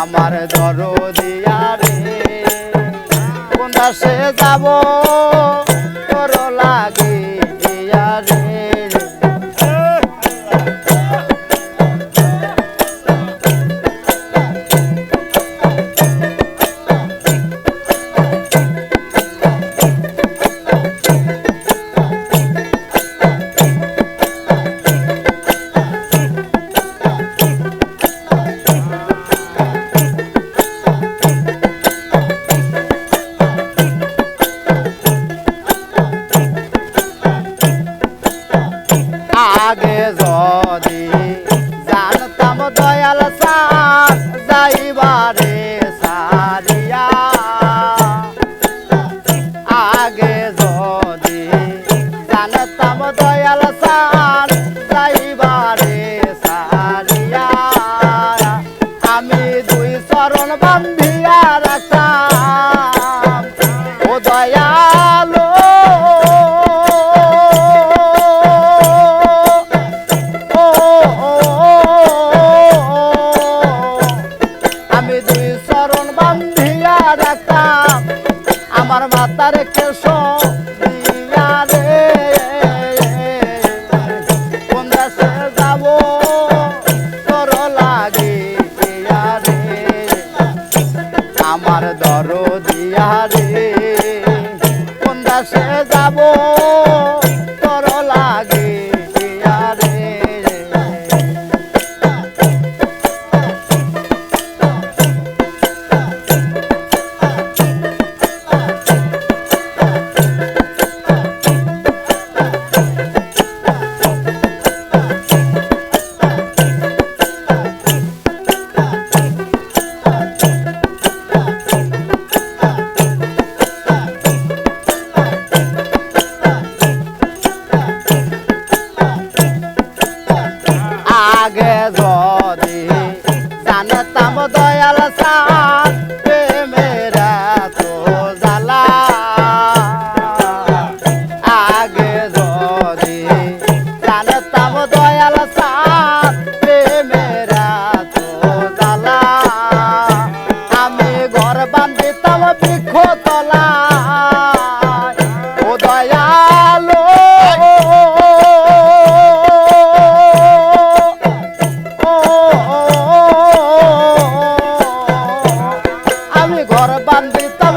আমার দরদিয়া রে। কোন দাসে যাব আগে যদি। জানতাম দয়াল সার যাইবারে দয়াল সার যাইবারে চরণ বান্ধিয়া রাখতাম আমার মাতার কেশ দর দিয়া রে। কোন দেশে যাব? দয়াল সার, প্রেমেরা তো জ্বালা। আমি ঘর বান্ধিতাম বৃক্ষ তলা ও দয়ালো আমি ঘর বান্ধিতাম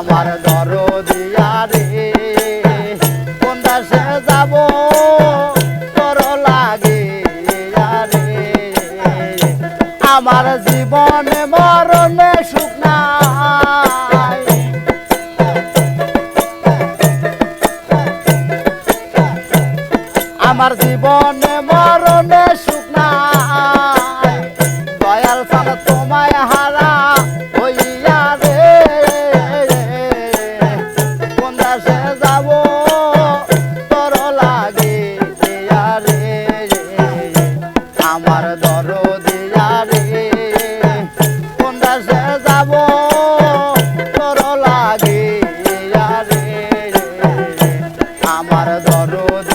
আমার ডর দিয়া রে কোন দেশে যাব? ডর লাগে রে আমার জীবনে মরণে সুখ নাই। আমার জীবনে মরণে সুখ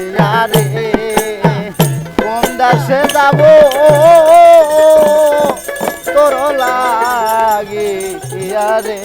দরদিয়া রে কোন দেশে যাব? তোর লাগে রে